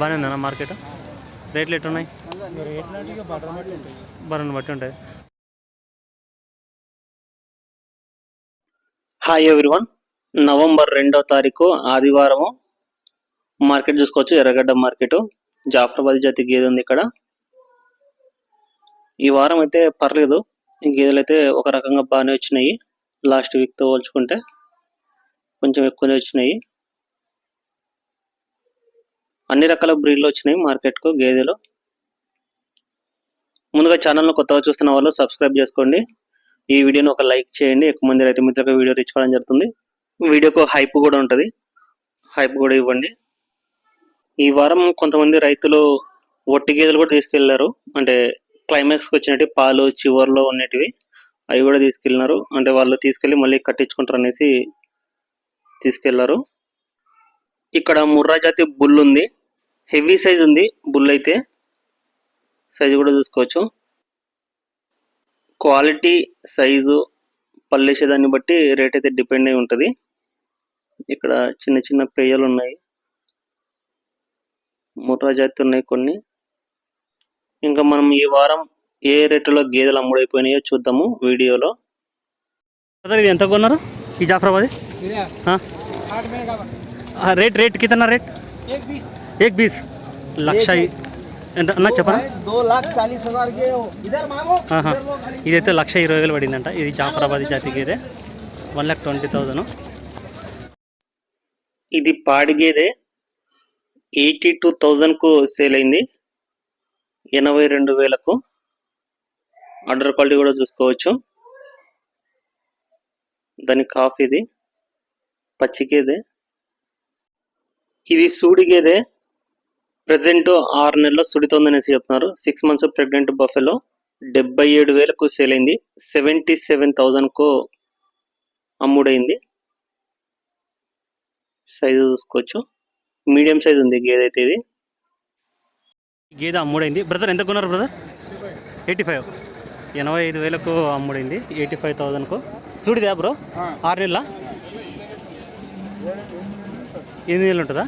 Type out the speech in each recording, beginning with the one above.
బాగానే ఉందన్న మార్కెట్? రేట్లు ఎట్లున్నాయి? రేట్లాంటివి బట్టి ఉంటాయి. హాయ్ ఎవ్రీవన్ నవంబర్ రెండో తారీఖు ఆదివారము. మార్కెట్ చూసుకోవచ్చు ఎర్రగడ్డ మార్కెట్. జాఫరాబాద్ జాతి గేదె ఉంది ఇక్కడ. ఈ వారం అయితే పర్లేదు. ఈ గేదెలు అయితే ఒక రకంగా బాగానే వచ్చినాయి. లాస్ట్ వీక్తో పోల్చుకుంటే కొంచెం ఎక్కువనే వచ్చినాయి. అన్ని రకాల బ్రీడ్లు వచ్చినాయి మార్కెట్కు గేదెలు. ముందుగా ఛానల్ను కొత్తగా చూస్తున్న వాళ్ళు సబ్స్క్రైబ్ చేసుకోండి. ఈ వీడియోని ఒక లైక్ చేయండి. ఎక్కువ మంది రైతు మిత్రులకు వీడియో రీచ్ కావడం జరుగుతుంది. వీడియోకు హైప్ కూడా ఉంటుంది. హైప్ కూడా ఇవ్వండి. ఈ వారం కొంతమంది రైతులు ఒట్టి గేదెలు కూడా తీసుకెళ్ళారు. అంటే క్లైమాక్స్కి వచ్చినట్టు పాలు చివర్లో ఉన్నటివి అవి కూడా తీసుకెళ్ళినారు అంటే వాళ్ళు తీసుకెళ్ళి మళ్ళీ కట్టించుకుంటారు అనేసి తీసుకెళ్ళారు. ఇక్కడ ముర్రా జాతి బుల్ ఉంది హెవీ సైజ్ ఉంది బుల్ అయితే. సైజు కూడా చూసుకోవచ్చు. క్వాలిటీ సైజు పల్లేసే దాన్ని బట్టి రేట్ అయితే డిపెండ్ అయి ఉంటుంది. ఇక్కడ చిన్న చిన్న పేయలు ఉన్నాయి. ముర్రా జాతి ఉన్నాయి కొన్ని. ఇంకా మనం ఈ వారం ఏ రేటులో గేదెలు అమ్ముడైపోయినాయో చూద్దాము వీడియోలో. ఇది ఎంత కొన్నారు? ఈ జాఫరాబాద్? రేట్ రేట్ కింద రేట్? का हाँ, रेट रेट कितना रेट एक बीस एक बीस లక్ష ఇ- ఎంత అన్న చెప్పరా दो लाख चालीस हजार के हो इधर मांगो ఆహా. ఇదైతే లక్ష ఇరవై వేలు పడిందంట ఇది జాఫరాబాద్ జాతి గేదె వన్ ల్యాక్ ట్వంటీ థౌజండ్ ఇది పాడి గేదె ఎయిటీ టూ థౌజండ్కు సేల్ అయింది ఎనభై రెండు వేలకు ఆర్డర్ క్వాలిటీ కూడా చూసుకోవచ్చు దాని కాఫ్ ఇది పచ్చి గేదె ఇది సూడి గేదె ప్రజెంట్ ఆరు నెలల్లో సుడితోందనేసి చెప్తున్నారు. సిక్స్ మంత్స్ ప్రెగ్నెంట్ బఫెలో డెబ్బై ఏడు వేలకు సేల్ అయింది. సెవెంటీ సెవెన్ థౌజండ్కు అమ్ముడైంది. సైజు చూసుకోవచ్చు. మీడియం సైజ్ ఉంది గేదె అయితే ఇది. గేదె అమ్ముడైంది. బ్రదర్ ఎంత కొన్నారు బ్రదర్ ఎయిటీ ఫైవ్ ఎనభై ఐదు వేలకు అమ్ముడైంది. ఎయిటీ ఫైవ్ థౌజండ్కు చూడిదా బ్రో ఆరు నెలల? ఎనిమిది నెలలు ఉంటుందా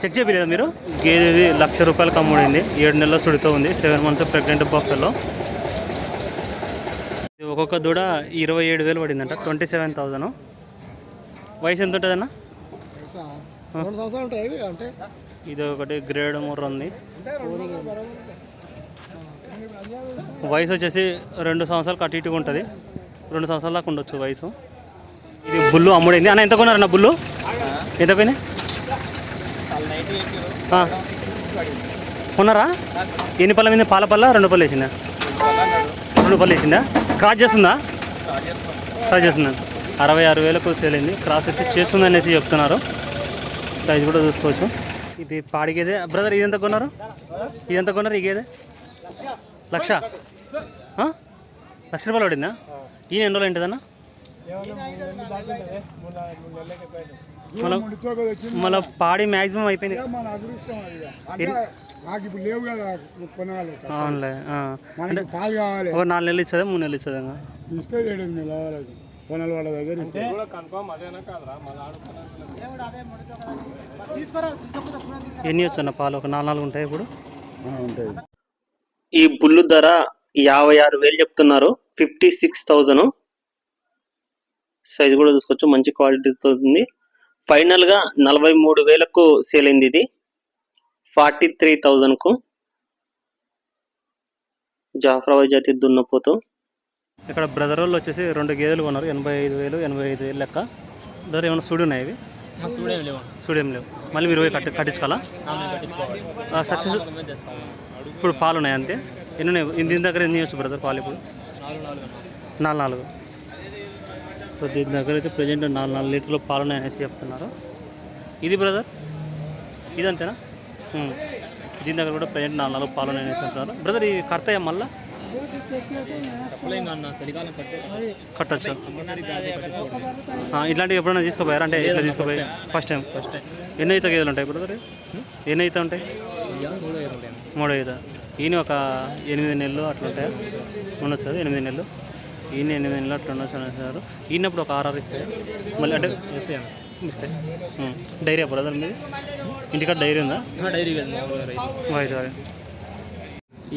చెక్ చేయలేదా మీరు? గేదెది లక్ష రూపాయలకు అమ్ముడైంది ఏడు నెలల సుడితో ఉంది. Seven months pregnant buffalo. ఇది ఒక్కొక్క దూడ ఇరవై ఏడు వేలు పడిందంట. Twenty seven thousand. వయసు ఎంత ఉంటుందన్న? రెండు సంవత్సరాలు ఉంటాయి ఇవి? అంటే? ఇది ఒకటి గ్రేడ్ మూర ఉంది. వయసు వచ్చేసి రెండు సంవత్సరాలకు అటు ఇటుగా ఉంటుంది. రెండు సంవత్సరాల దాకా ఉండొచ్చు వయసు. ఇది బుల్లు అమ్ముడైంది. అన్న ఎంత కొన్నారన్న బుల్లు? ఎంత పోయింది ఉన్నారా కొన్నారా? ఎన్ని పళ్ళ మీద? పాల పళ్ళ? రెండు పళ్ళు వేసిందా? రెండు పళ్ళు వేసిందా? క్రాస్ చేస్తుందా? క్రాస్ చేస్తుందా? అరవై ఆరు వేలకు సేల్ అయింది. క్రాస్ అయితే చేస్తుంది అనేసి చెప్తున్నారు. సైజ్ కూడా చూసుకోవచ్చు. ఇది పాడిగేదే బ్రదర్ ఇది ఎంత కొన్నారు? ఇది ఎంత కొన్నారు? ఈ గేదె లక్ష లక్ష రూపాయలు పడిందా? ఈయన ఎన్ని రోజులు ఏంటిదన్నా మళ్ళీ మళ్ళీ పాడి మ్యాక్సిమం అయిపోయింది. మన అదృష్టం అది ఇక. అంటే నాకు ఇప్పుడు లేవు కదా కొనాలి అవునులే ఆ. మనకి పాలు కావాలి. ఒక నాలుగు నెలలు ఇచ్చదా మూడు నెలలు ఇచ్చదా? ఇస్తే వాళ్ళ దగ్గర ఇస్తే. ఎన్ని వచ్చన్న పాలు? ఒక నాలుగు నాలుగు ఉంటాయి ఇప్పుడు? ఆ, ఉంటాయి. ఈ బుల్లు ధర యాభై ఆరు వేలు చెప్తున్నారు. Fifty six thousand. సైజ్ కూడా చూసుకోవచ్చు మంచి క్వాలిటీతో ఉంది. ఫైనల్గా నలభై మూడు వేలకు సేల్ అయింది ఇది. Forty three థౌజండ్కు. జాఫరాబాద్ జాతి దున్నపోతు. ఇక్కడ బ్రదర్ వాళ్ళు వచ్చేసి రెండు గేదెలు కొన్నారు. ఎనభై ఐదు వేలు ఎనభై ఐదు వేలు లెక్క. బ్రదర్ ఏమైనా సూడి ఉన్నాయి ఇవి? చూడేం లేవు. సూడి లేవు. మళ్ళీ మీరు కట్టి కట్టించుకోవాలా? ఆమె కట్టించుకోవాలి. సక్సెస్ ఇప్పుడు పాలు ఉన్నాయి అంతే? ఎన్ని ఉన్నాయి? దీని దగ్గర ఎన్ని వచ్చు బ్రదర్ పాలు ఇప్పుడు? నాలుగు నాలుగు. సో దీని దగ్గర అయితే ప్రజెంట్ నాలుగు నాలుగు లీటర్లు పాలు ఉన్నాయి అనేసి చెప్తున్నారు. ఇది బ్రదర్ ఇది అంతేనా? దీని దగ్గర కూడా ప్రజెంట్ నాలుగు నాలుగు పాలు ఉన్నాయి అనేసి అంటున్నారు బ్రదర్ ఇవి కడతాయా మళ్ళీ? కట్టచ్చు? ఇట్లాంటివి ఎప్పుడైనా తీసుకోపోయారు? అంటే ఇట్లా తీసుకోపోయి? ఫస్ట్ టైం ఫస్ట్ టైం ఎన్ని అయితే గేదెలు ఉంటాయి బ్రదర్ ఎన్ని అయితే ఉంటాయి? మూడో మూడు ఐదు ఈయన ఒక ఎనిమిది నెలలు అట్లా ఉంటాయి? ఉండొచ్చు? ఎనిమిది నెలలు? ఈయన ఎనిమిది నెలలు అట్లా ఉండొచ్చు ఈయనప్పుడు ఒక ఆర్ఆర్ ఇస్తాయి మళ్ళీ అంటే వేస్తే ఇస్తాయి డైరీ బ్రదర్ మీది? ఇంటికాడ డైరీ ఉందా? డైరీ వైట్ వారి.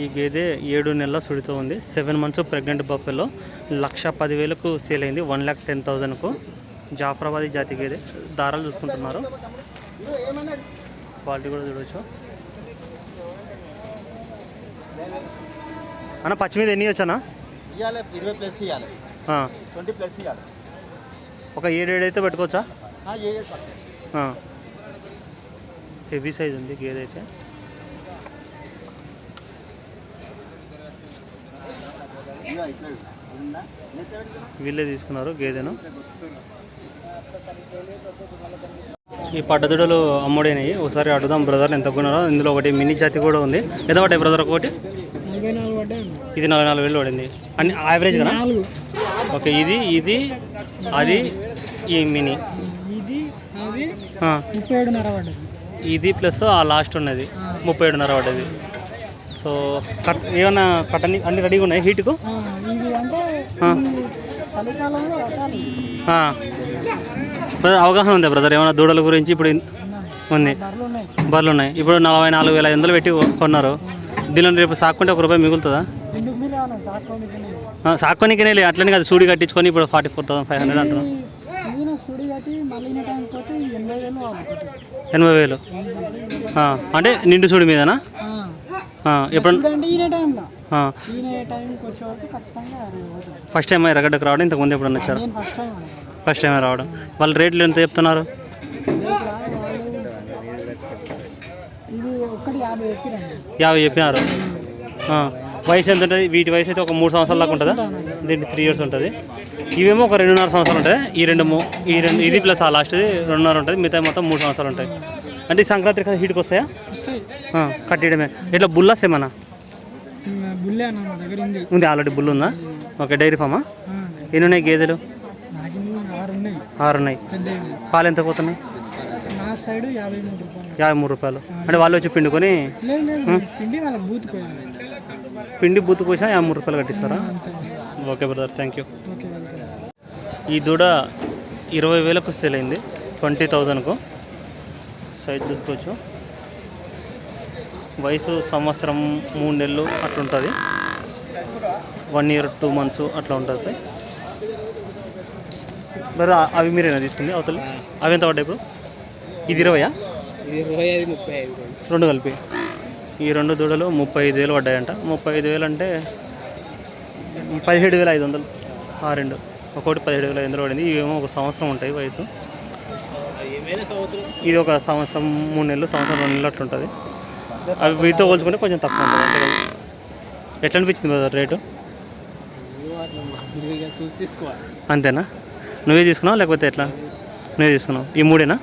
ఈ గేదె ఏడు నెలల సుడితో ఉంది. Seven months pregnant buffalo lakh పదివేలకు సేల్ అయింది. వన్ ల్యాక్ టెన్ థౌజండ్కు. జాఫరాబాదీ జాతి గేదె. దారాలు చూసుకుంటున్నారు. క్వాలిటీ కూడా చూడవచ్చు అన్న పచ్చి మీద ఎన్ని వచ్చానా ఇవ్వాలి ఇరవై ప్లస్ ఇవ్వాలి ట్వంటీ ప్లస్ ఇవ్వాలి ఒక ఏడు ఏడు అయితే పెట్టుకోవచ్చా? హెవీ సైజ్ ఉంది గేదె అయితే. వీళ్ళే తీసుకున్నారు గేదెను. ఈ పడ్డదుడలు అమ్ముడైనవి. ఒకసారి అడుగుదాం బ్రదర్ ఎంత కొన్నారో. ఇందులో ఒకటి మినీ జాతి కూడా ఉంది. ఎంత పడ్డాయి బ్రదర్ ఒకటి? ఇది నలభై నాలుగు వేలు పడింది. అన్ని యావరేజ్ కదా? ఓకే ఇది ఇది అది ఈ మినీ ఇది ప్లస్ ఆ లాస్ట్ ఉన్నది. ముప్పై ఏడున్నర పడ్డది. సో కట్ ఏమన్నా కట్టని అన్ని రెడీగా ఉన్నాయి హీట్కు అవగాహన ఉంది బ్రదర్? ఏమైనా దూడల గురించి ఇప్పుడు ఉంది. బర్రెలు ఉన్నాయి ఇప్పుడు నలభై నాలుగు వేల ఐదు వందలు పెట్టి కొన్నారు. దీనిలో రేపు సాక్కుంటే ఒక రూపాయి మిగులుతుందా? ఎందుకు మీరు ఏమన్నా సాకోనికి ఆ, సాక్కోనికనే లే అట్లనే కాదు సూడి కట్టించుకొని ఇప్పుడు forty four thousand five hundred పోతే ఎనభై వేలు అంటే నిండు సూడి మీదనా? ఎప్పుడు ఫస్ట్ టైం ఎరగడ్డకు రావడం ఇంతకుముందు ఎప్పుడన్నా వచ్చారు? ఫస్ట్ టైం రావడం. వాళ్ళ రేట్లు ఎంత చెప్తున్నారు? యాభై చెప్పినారు. వయసు ఎంత ఉంటుంది? వీటి వయసు అయితే ఒక మూడు సంవత్సరాల దాకా ఉంటుందా? దీనికి త్రీ ఇయర్స్ ఉంటుంది. ఇవేమో ఒక రెండున్నర సంవత్సరాలు ఉంటాయి. ఈ రెండు ఈ రెండు ఇది ప్లస్ ఆ లాస్ట్ రెండున్నర ఉంటుంది. మిగతా మొత్తం మూడు సంవత్సరాలు ఉంటాయి. అంటే ఈ సంక్రాంతి కదా హీట్కి వస్తాయా? కట్టేయడమే. ఇట్లా బుల్లాస్ ఏమన్నా ఉంది. ఆల్రెడీ బుల్ ఉందా? ఓకే డైరీ ఫామా ఎన్ని ఉన్నాయి గేదెలు? ఆరు ఉన్నాయి. పాలు ఎంత పోతున్నాయి? యాభై మూడు రూపాయలు. అంటే వాళ్ళు వచ్చి పిండుకొని పిండి బూతు పోసినా యాభై రూపాయలు కట్టిస్తారా? ఓకే బ్రదర్ థ్యాంక్ యూ ఈ దూడ ఇరవై వేలకు సేల్ అయింది ట్వంటీ థౌజండ్కు సైజ్ చూసుకోవచ్చు. వయసు సంవత్సరం మూడు నెలలు అట్లా ఉంటుంది వన్ ఇయర్ టూ మంత్స్ అట్లా ఉంటుంది. మరి అవి మీరేనా తీసుకుంది అవతల? అవి ఎంత పడ్డాయి ఇప్పుడు? ఇది ఇరవయా? ఇది ఇరవై ఐదు ముప్పై ఐదు రెండు కలిపి. ఈ రెండు దూడలు ముప్పై ఐదు వేలు పడ్డాయంట. ముప్పై ఐదు వేలు అంటే పదిహేడు వేల ఐదు వందలు. ఆ రెండు. ఒకటి పదిహేడు వేల ఐదు వందలు పడింది. ఇవేమో ఒక సంవత్సరం ఉంటాయి వయసు. ఇది ఒక సంవత్సరం మూడు నెలలు సంవత్సరం రెండు నెలలు అట్లుంటుంది. అవి వీటితో పోల్చుకుంటే కొంచెం తక్కువ ఉంటుంది. ఎట్లా అనిపించింది కదా రేటు? అంతేనా? నువ్వే తీసుకున్నావు లేకపోతే ఎట్లా? నువ్వే తీసుకున్నావు? ఈ మూడేనా?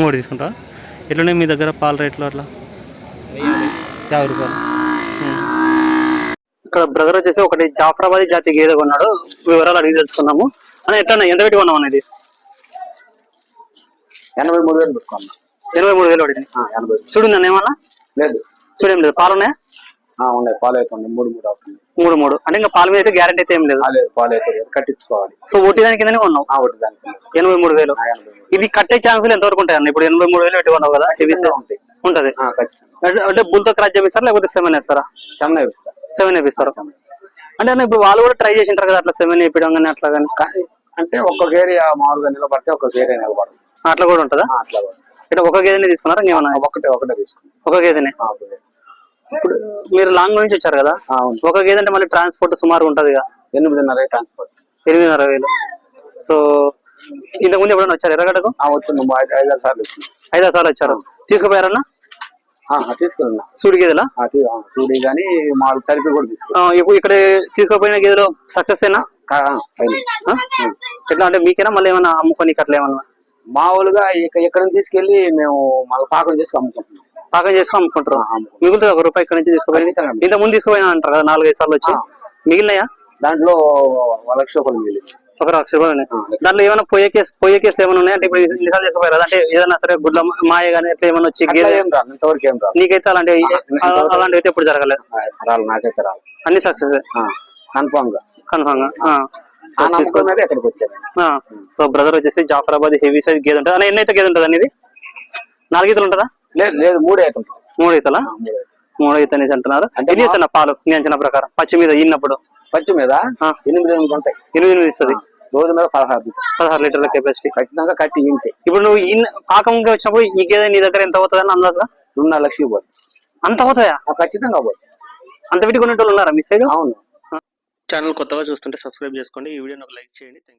మూడు తీసుకుంటావా ఎట్లున్నాయి మీ దగ్గర పాల రేట్లు అట్లా? యాభై రూపాయలు. ఇక్కడ బ్రదర్ వచ్చేసి ఒకటి జాఫరాబాదీ జాతి గేదె కొన్నాడు. వివరాలు అడిగి తెలుసుకున్నాము అని ఎట్లా ఎంత పెట్టి కొన్నాం అనేది? ఎనభై మూడు వేలు పెట్టుకున్నా. ఎనభై మూడు వేలు పడింది. ఎనభై. చూడిందండి ఏమన్నా? లేదు. చూడేం లేదు. పాలు ఉన్నాయా. పాలు అవుతుంది మూడు మూడు అవుతుంది మూడు మూడు. అంటే ఇంకా పాల మీద అయితే గ్యారంటీ అయితే ఏం లేదు. లేదు. పాలు అవుతుంది కట్టించుకోవాలి. సో ఒకటి దాని కిందనే కొన్నావు? ఆ ఒకటి దానికి ఎనభై మూడు వేలు. ఇవి కట్టే ఛాన్సులు ఎంతవరకు ఉంటాయి అన్న? ఇప్పుడు ఎనభై మూడు వేలు పెట్టి కొన్నావు కదా ఉంటాయి. ఉంటది. అంటే- బుల్తో క్రాచ్ చేపిస్తారా లేకపోతే సెవెన్ వేస్తారా? సెవెన్ వేపిస్తారా? సెవెన్ ఇస్తా. అంటే అన్న ఇప్పుడు వాళ్ళు కూడా ట్రై చేసింటారు కదా అట్లా సెవెన్ వేయడం కానీ అట్లా కానీ. కానీ అంటే ఒక్కొక్క ఏరియా మామూలుగా నిలబడితే ఒక్కొక్క ఏరియా నిలబడదు. అట్లా కూడా ఉంటుందా? అట్లా కూడా. అంటే ఒక గేదెనే తీసుకున్నారా ఇంకేమన్నా? ఒకటే ఒకటే తీసుకున్నాం. ఒక గేదెనే. ఇప్పుడు మీరు లాంగ్ నుంచి వచ్చారు కదా? ఒక గేదె అంటే మళ్ళీ ట్రాన్స్పోర్ట్ సుమారు ఉంటుంది ఎనిమిదిన్నర ట్రాన్స్పోర్ట్ ఎనిమిదిన్నర వేలు. సో ఇంతకుముందు ఎప్పుడైనా వచ్చారు ఎర్రగడ్డకు? ఆ, వచ్చింది. మా ఐదు ఐదారు సార్లు వచ్చింది. ఐదారు సార్లు వచ్చారు. తీసుకుపోయారన్నా? తీసుకెళ్ళినా సూడి గేదెలా సూడి కానీ మామూలు తలిపి కూడా ఇప్పుడు ఇక్కడ తీసుకుపోయిన గేదెలో సక్సెస్ అయినా? ఎట్లా అంటే మీకేనా? మళ్ళీ ఏమైనా అమ్ముకొని అట్లా ఏమన్నా? మామూలుగా ఇక- ఇక్కడ తీసుకెళ్ళి మేము మళ్ళీ పాకం చేసి అమ్ముకుంటున్నాం. పాకం చేసుకుని అమ్ముకుంటారు. మిగులుతుంది ఒక రూపాయి ఇక్కడ నుంచి తీసుకుపోయి. ఖచ్చితంగా. ఇంత ముందు తీసుకుపోయినా అంటారు కదా నాలుగైదు సార్లు వచ్చి. ఆ. మిగిలినాయా? దాంట్లో ఒక లక్ష రూపాయలు మిగిలింది. ఒక లక్ష రూపాయలు ఉన్నాయి. దాంట్లో ఏమైనా పోయే కేసు పోయే కేసులు ఏమైనా ఉన్నాయా? అంటే ఇప్పుడు నిజాలు తీసుకుపోయారు. కదా అంటే ఏదైనా సరే గుడ్ల మాయ కానీ అట్లా ఏమైనా వచ్చి అట్లా గేదె ఏం రాదు. ఇంతవరకు ఏం రాదు. నీకైతే అలాంటి ఇంతవరకు- అలాంటివి అయితే ఎప్పుడు జరగలేదు. ఆ, రాదు. నాకైతే రాదు. అన్ని సక్సెస్. కన్ఫామ్గా కన్ఫామ్గా ఆ. ఆ నమ్మకం మీద ఇక్కడికి వచ్చాను సో బ్రదర్ వచ్చేసి జాఫరాబాద్ హెవీ సైజ్ గేదె ఉంటుంది. అన్న ఎన్ని అయితే గేదె ఉంటుంది అనేది? నాలుగు ఈతలు ఉంటుందా? లేదు లేదు మూడు అవుతుంటాం మూడు ఈతలా మూడు అనేసి అంటున్నారు. అంటే ఎన్ని ఇస్తున్నా పాలు? నీ అంచనా ప్రకారం? పచ్చి మీద ఈనప్పుడు పచ్చి మీద. ఎనిమిది ఎనిమిది ఉంటాయి. ఎనిమిది ఎనిమిది ఇస్తుంది. రోజు మీద పదహారు. పదహారు లీటర్ల కెపాసిటీ ఖచ్చితంగా కట్టి ఇంతే. ఇప్పుడు నువ్వు ఈ పాకంగా వచ్చినప్పుడు ఈ గేదె నీ దగ్గర ఎంత అవుతుంది అని అందాజుగా రెండున్నర లక్షలు పోతుంది అంత అవుతాయా ఆ, ఖచ్చితంగా పోతుంది అంత పెట్టి కొనేటోళ్ళు ఉన్నారా మీ సైడ్ అవును. ఛానల్ కొత్తగా చూస్తుంటే సబ్స్క్రైబ్ చేసుకోండి. ఈ వీడియోని ఒక లైక్ చేయండి. థ్యాంక్